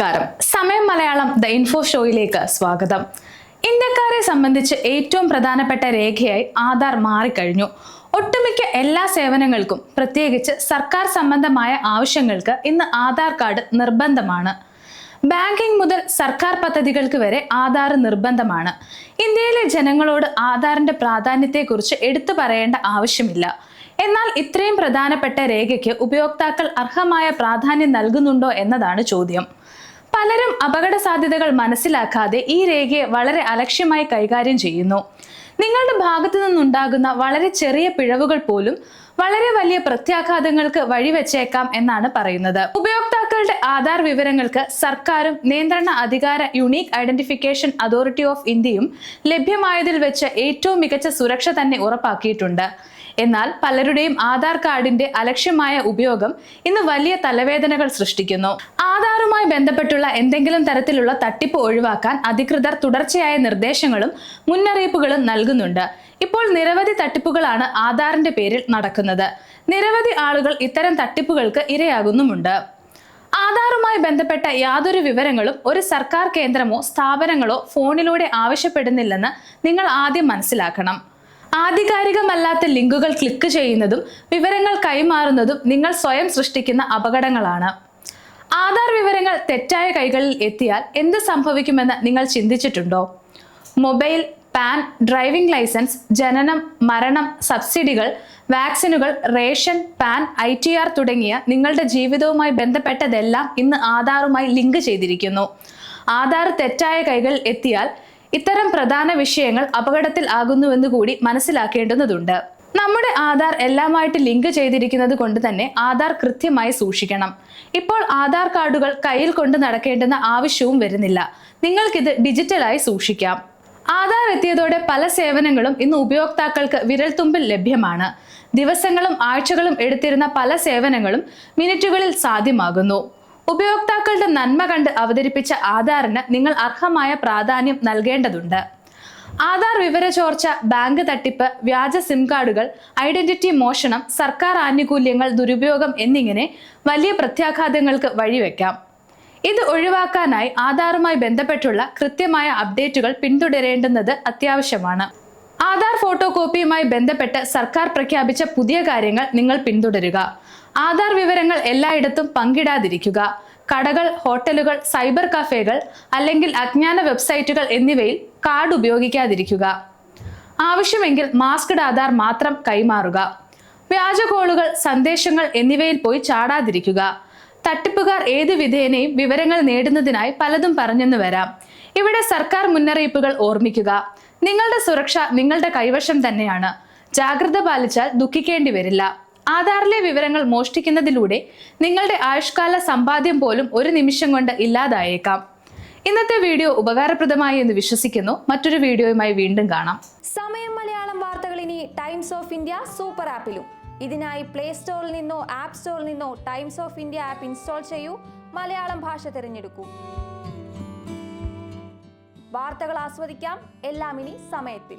നമസ്കാരം. സമയം Malayalam the info ഷോയിലേക്ക് സ്വാഗതം. ഇന്ത്യക്കാരെ സംബന്ധിച്ച് ഏറ്റവും പ്രധാനപ്പെട്ട രേഖയായി ആധാർ മാറിക്കഴിഞ്ഞു. ഒട്ടുമിക്ക എല്ലാ സേവനങ്ങൾക്കും പ്രത്യേകിച്ച് സർക്കാർ സംബന്ധമായ ആവശ്യങ്ങൾക്ക് ഇന്ന് ആധാർ കാർഡ് നിർബന്ധമാണ്. ബാങ്കിംഗ് മുതൽ സർക്കാർ പദ്ധതികൾക്ക് വരെ ആധാർ നിർബന്ധമാണ്. ഇന്ത്യയിലെ ജനങ്ങളോട് ആധാറിന്റെ പ്രാധാന്യത്തെക്കുറിച്ച് എടുത്തു പറയേണ്ട ആവശ്യമില്ല. എന്നാൽ ഇത്രയും പ്രധാനപ്പെട്ട രേഖയ്ക്ക് ഉപയോക്താക്കൾ അർഹമായ പ്രാധാന്യം നൽകുന്നുണ്ടോ എന്നതാണ് ചോദ്യം. പലരും അപകട സാധ്യതകൾ മനസ്സിലാക്കാതെ ഈ രേഖയെ വളരെ അലക്ഷ്യമായി കൈകാര്യം ചെയ്യുന്നു. നിങ്ങളുടെ ഭാഗത്തു നിന്നുണ്ടാകുന്ന വളരെ ചെറിയ പിഴവുകൾ പോലും വളരെ വലിയ പ്രത്യാഘാതങ്ങൾക്ക് വഴിവെച്ചേക്കാം എന്നാണ് പറയുന്നത്. ഉപയോക്താക്കളുടെ ആധാർ വിവരങ്ങൾക്ക് സർക്കാരും നിയന്ത്രണ അധികാര യുണീക് ഐഡന്റിഫിക്കേഷൻ അതോറിറ്റി ഓഫ് ഇന്ത്യയും ലഭ്യമായതിൽ വെച്ച് ഏറ്റവും മികച്ച സുരക്ഷ തന്നെ ഉറപ്പാക്കിയിട്ടുണ്ട്. എന്നാൽ പലരുടെയും ആധാർ കാർഡിന്റെ അലക്ഷ്യമായ ഉപയോഗം ഇന്ന് വലിയ തലവേദനകൾ സൃഷ്ടിക്കുന്നു. ആധാറുമായി ബന്ധപ്പെട്ടുള്ള എന്തെങ്കിലും തരത്തിലുള്ള തട്ടിപ്പ് ഒഴിവാക്കാൻ അധികൃതർ തുടർച്ചയായ നിർദ്ദേശങ്ങളും മുന്നറിയിപ്പുകളും നൽകുന്നുണ്ട്. ഇപ്പോൾ നിരവധി തട്ടിപ്പുകളാണ് ആധാറിന്റെ പേരിൽ നടക്കുന്നത്. നിരവധി ആളുകൾ ഇത്തരം തട്ടിപ്പുകൾക്ക് ഇരയാകുന്നുമുണ്ട്. ആധാറുമായി ബന്ധപ്പെട്ട യാതൊരു വിവരങ്ങളും ഒരു സർക്കാർ കേന്ദ്രമോ സ്ഥാപനങ്ങളോ ഫോണിലൂടെ ആവശ്യപ്പെടുന്നില്ലെന്ന് നിങ്ങൾ ആദ്യം മനസ്സിലാക്കണം. ആധികാരികമല്ലാത്ത ലിങ്കുകൾ ക്ലിക്ക് ചെയ്യുന്നതും വിവരങ്ങൾ കൈമാറുന്നതും നിങ്ങൾ സ്വയം സൃഷ്ടിക്കുന്ന അപകടങ്ങളാണ്. ആധാർ വിവരങ്ങൾ തെറ്റായ കൈകളിൽ എത്തിയാൽ എന്ത് സംഭവിക്കുമെന്ന് നിങ്ങൾ ചിന്തിച്ചിട്ടുണ്ടോ? മൊബൈൽ പാൻ ഡ്രൈവിംഗ് ലൈസൻസ് ജനനം മരണം സബ്സിഡികൾ വാക്സിനുകൾ ration PAN I T R തുടങ്ങിയ നിങ്ങളുടെ ജീവിതവുമായി ബന്ധപ്പെട്ടതെല്ലാം ഇന്ന് ആധാറുമായി ലിങ്ക് ചെയ്തിരിക്കുന്നു. ആധാർ തെറ്റായ കൈകൾ എത്തിയാൽ ഇത്തരം പ്രധാന വിഷയങ്ങൾ അപകടത്തിൽ ആകുന്നുവെന്ന് കൂടി മനസ്സിലാക്കേണ്ടുന്നതുണ്ട്. നമ്മുടെ ആധാർ എല്ലാമായിട്ട് ലിങ്ക് ചെയ്തിരിക്കുന്നത് കൊണ്ട് തന്നെ ആധാർ കൃത്യമായി സൂക്ഷിക്കണം. ഇപ്പോൾ ആധാർ കാർഡുകൾ കയ്യിൽ കൊണ്ട് നടക്കേണ്ടുന്ന ആവശ്യവും വരുന്നില്ല. നിങ്ങൾക്കിത് ഡിജിറ്റലായി സൂക്ഷിക്കാം. ആധാർ എത്തിയതോടെ പല സേവനങ്ങളും ഇന്ന് ഉപയോക്താക്കൾക്ക് വിരൽത്തുമ്പിൽ ലഭ്യമാണ്. ദിവസങ്ങളും ആഴ്ചകളും എടുത്തിരുന്ന പല സേവനങ്ങളും മിനിറ്റുകളിൽ സാധ്യമാകുന്നു. ഉപയോക്താക്കളുടെ നന്മ കണ്ട് അവതരിപ്പിച്ച ആധാറിന് നിങ്ങൾ അർഹമായ പ്രാധാന്യം നൽകേണ്ടതുണ്ട്. ആധാർ വിവര ചോർച്ച ബാങ്ക് തട്ടിപ്പ് വ്യാജ സിം കാർഡുകൾ ഐഡന്റിറ്റി മോഷണം സർക്കാർ ആനുകൂല്യങ്ങൾ ദുരുപയോഗം എന്നിങ്ങനെ വലിയ പ്രത്യാഘാതങ്ങൾക്ക് വഴിവെക്കാം. ഇത് ഒഴിവാക്കാനായി ആധാറുമായി ബന്ധപ്പെട്ടുള്ള കൃത്യമായ അപ്ഡേറ്റുകൾ പിന്തുടരേണ്ടുന്നത് അത്യാവശ്യമാണ്. ആധാർ ഫോട്ടോ കോപ്പിയുമായി ബന്ധപ്പെട്ട് സർക്കാർ പ്രഖ്യാപിച്ച പുതിയ കാര്യങ്ങൾ നിങ്ങൾ പിന്തുടരുക. ആധാർ വിവരങ്ങൾ എല്ലായിടത്തും പങ്കിടാതിരിക്കുക. കടകൾ ഹോട്ടലുകൾ സൈബർ കഫേകൾ അല്ലെങ്കിൽ അജ്ഞാന വെബ്സൈറ്റുകൾ എന്നിവയിൽ കാർഡ് ഉപയോഗിക്കാതിരിക്കുക. ആവശ്യമെങ്കിൽ മാസ്ക്ഡ് ആധാർ മാത്രം കൈമാറുക. വ്യാജ കോളുകൾ സന്ദേശങ്ങൾ എന്നിവയിൽ പോയി ചാടാതിരിക്കുക. തട്ടിപ്പുകാർ ഏത് വിധേനയും വിവരങ്ങൾ നേടുന്നതിനായി പലതും പറഞ്ഞെന്ന് വരാം. ഇവിടെ സർക്കാർ മുന്നറിയിപ്പുകൾ ഓർമ്മിക്കുക. നിങ്ങളുടെ സുരക്ഷ നിങ്ങളുടെ കൈവശം തന്നെയാണ്. ജാഗ്രത പാലിച്ചാൽ ദുഃഖിക്കേണ്ടി വരില്ല. ആധാറിലെ വിവരങ്ങൾ മോഷ്ടിക്കുന്നതിലൂടെ നിങ്ങളുടെ ആയുഷ്കാല സമ്പാദ്യം പോലും ഒരു നിമിഷം കൊണ്ട് ഇല്ലാതായേക്കാം. ഇന്നത്തെ വീഡിയോ ഉപകാരപ്രദമായി എന്ന് വിശ്വസിക്കുന്നു. മറ്റൊരു വീഡിയോയുമായി വീണ്ടും കാണാം. സമയം മലയാളം വാർത്തകൾ ഇനി ടൈംസ് ഓഫ് ഇന്ത്യ സൂപ്പർ ആപ്പിലും. ഇതിനായി പ്ലേ സ്റ്റോറിൽ നിന്നോ ആപ്പ് സ്റ്റോറിൽ നിന്നോ Times of India app install ചെയ്യൂ. മലയാളം ഭാഷ തിരഞ്ഞെടുക്കൂ. വാർത്തകൾ ആസ്വദിക്കാം. എല്ലാം ഇനി സമയത്തിൽ.